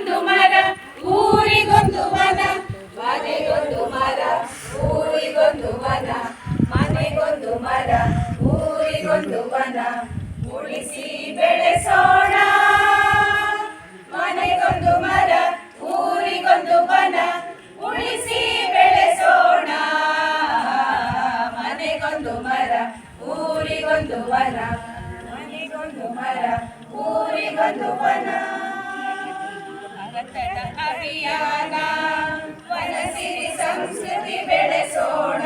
ಮನೆಗೊಂದು ಮರ ಊರಿಗೊಂದು ವನ ಮನೆಗೊಂದು ಮರ ಊರಿಗೊಂದು ವನ ಮನೆಗೊಂದು ಮರ ಊರಿಗೊಂದು ವನ ಉಳಿಸಿ ಬೆಳೆಸೋಣ ಮನೆಗೊಂದು ಮರ ಊರಿಗೊಂದು ವನ ಉಳಿಸಿ ಬೆಳೆಸೋಣ ಮನೆಗೊಂದು ಮರ ಊರಿಗೊಂದು ವನ ಮನೆಗೊಂದು ಮರ ಊರಿಗೊಂದು ವನ ಅಭಿಯಾನ ಸಂಸ್ಕೃತಿ ಬೆಳೆಸೋಣ.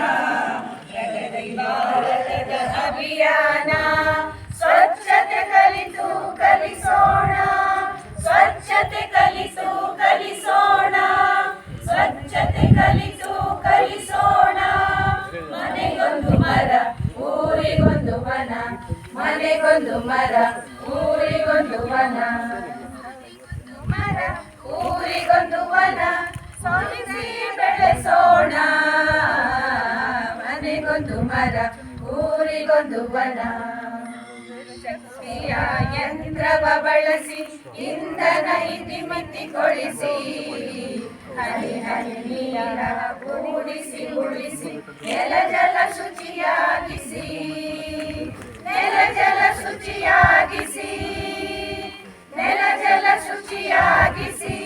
ಭಾರತದ ಅಭಿಯಾನ ಸ್ವಚ್ಛತೆ ಕಲಿತು ಕಲಿಸೋಣ. ಸ್ವಚ್ಛತೆ ಕಲಿತು ಕಲಿಸೋಣ. ಸ್ವಚ್ಛತೆ ಕಲಿತು ಕಲಿಸೋಣ. ಮನೆಗೊಂದು ಮರ, ಊರಿಗೊಂದು ವನ. ಮನೆಗೊಂದು ಮರ, ಊರಿಗೊಂದು ವನ. ಮನೆಗೊಂದು ಮರ ಊರಿಗೊಂದು ವನ. ಶಕ್ತಿಯ ಯಂತ್ರವ ಬಳಸಿ, ಇಂಧನ ಇತಿಮಿತಿಗೊಳಿಸಿ ಹರಿ ಹರಿ ನೀರ ಕೂಡಿಸಿ, ಉಳಿಸಿ, ನೆಲ ಜಲ ಶುಚಿಯಾಗಿಸಿ. ನೆಲ ಜಲ ಶುಚಿಯಾಗಿಸಿ. ನೆಲ ಜಲ ಶುಚಿಯಾಗಿಸಿ.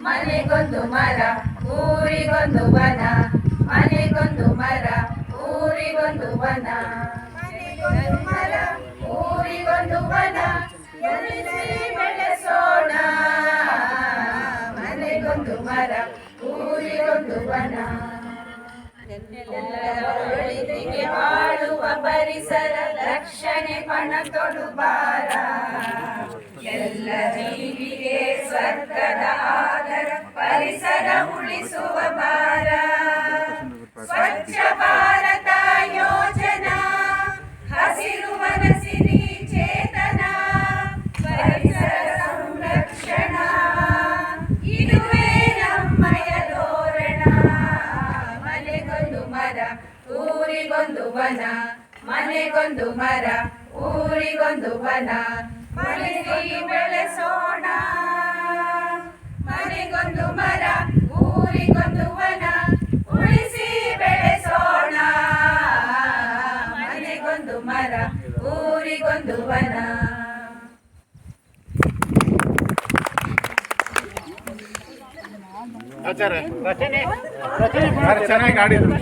ಮನೆಗೊಂದು ಮರ ಊರಿಗೊಂದು ವನ. ಮನೆಗೊಂದು ಮರ ವನ. ಮನೆಗೊಂದು ಮರ ಊರಿಗೊಂದು ವನ. ಬೆಳೆಸೋಣ. ಮನೆಗೊಂದು ಮರ, ಊರಿಗೊಂದು ವನ. ಒಳಿತಿಗೆ ಬಾಳುವ ಪರಿಸರ, ರಕ್ಷಣೆ ಪಣ ತೊಡುಬಾರ ಎಲ್ಲ ಜೀವಿಗೆ ಸ್ವರ್ಗದ ಆದರ, ಪರಿಸರ ಉಳಿಸುವ ಭಾರ. ವನ ಮನೆಗೊಂದು ಮರ ಊರಿಗೊಂದು ವನ. ಮಳಿಸಿ ಬೆಳೆಸೋಣ. ಮನೆಗೊಂದು ಮರ ಊರಿಗೊಂದು ವನ. ಉಳಿಸಿ ಬೆಳೆಸೋಣ. ಮನೆಗೊಂದು ಮರ ಊರಿಗೊಂದು ವನ. ಚೆನ್ನಾಗಿ ಆಡಿದ್ರು.